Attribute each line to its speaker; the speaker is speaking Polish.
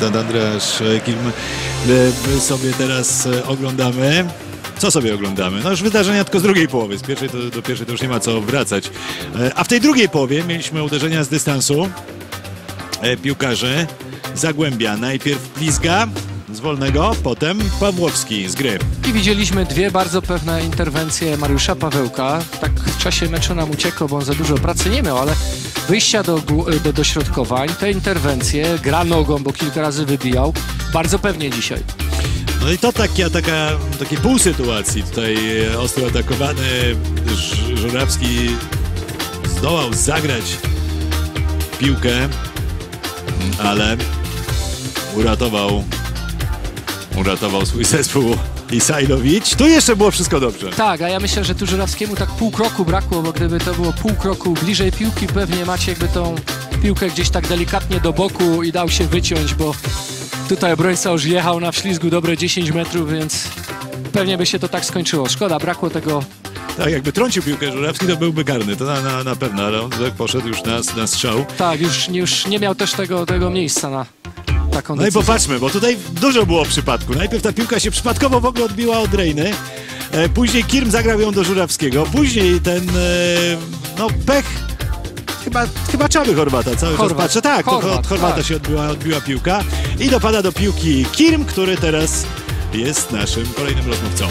Speaker 1: Dan Andreasz Kilm. E, My sobie teraz e, oglądamy. Co sobie oglądamy? No już wydarzenia tylko z drugiej połowy. Z pierwszej to, do pierwszej to już nie ma co wracać. E, A w tej drugiej połowie mieliśmy uderzenia z dystansu. E, Piłkarzy Zagłębia. Najpierw Plizga z wolnego, potem Pawłowski z gry.
Speaker 2: I widzieliśmy dwie bardzo pewne interwencje Mariusza Pawełka. Tak w czasie meczu nam uciekło, bo on za dużo pracy nie miał, ale wyjścia do, gł- do dośrodkowań, te interwencje, gra nogą, bo kilka razy wybijał, bardzo pewnie dzisiaj.
Speaker 1: No i to taka, taka, takie pół sytuacji. Tutaj e, ostro atakowany Żurawski zdołał zagrać piłkę, ale uratował, uratował swój zespół Isajlowicz. Tu jeszcze było wszystko dobrze.
Speaker 2: Tak, a ja myślę, że tu Żurawskiemu tak pół kroku brakło, bo gdyby to było pół kroku bliżej piłki, pewnie Maciek by tą piłkę gdzieś tak delikatnie do boku i dał się wyciąć, bo tutaj obrońca już jechał na wślizgu dobre 10 metrów, więc pewnie by się to tak skończyło. Szkoda, brakło tego
Speaker 1: Tak, jakby trącił piłkę Żurawski, to byłby karny, to na, na, na pewno, ale on tak poszedł już na, na strzał.
Speaker 2: Tak, już, już nie miał też tego, tego miejsca na taką
Speaker 1: No i
Speaker 2: decyzję.
Speaker 1: popatrzmy, bo tutaj dużo było przypadku. Najpierw ta piłka się przypadkowo w ogóle odbiła od Rejny. E, później Kirm zagrał ją do Żurawskiego. Później ten, e, no pech, chyba, chyba Czaby Chorwata cały
Speaker 2: Chorwat.
Speaker 1: czas patrzę. Tak, to
Speaker 2: Chorwat,
Speaker 1: od Chorwata
Speaker 2: tak.
Speaker 1: się odbiła, odbiła piłka. I dopada do piłki Kirm, który teraz jest naszym kolejnym rozmówcą.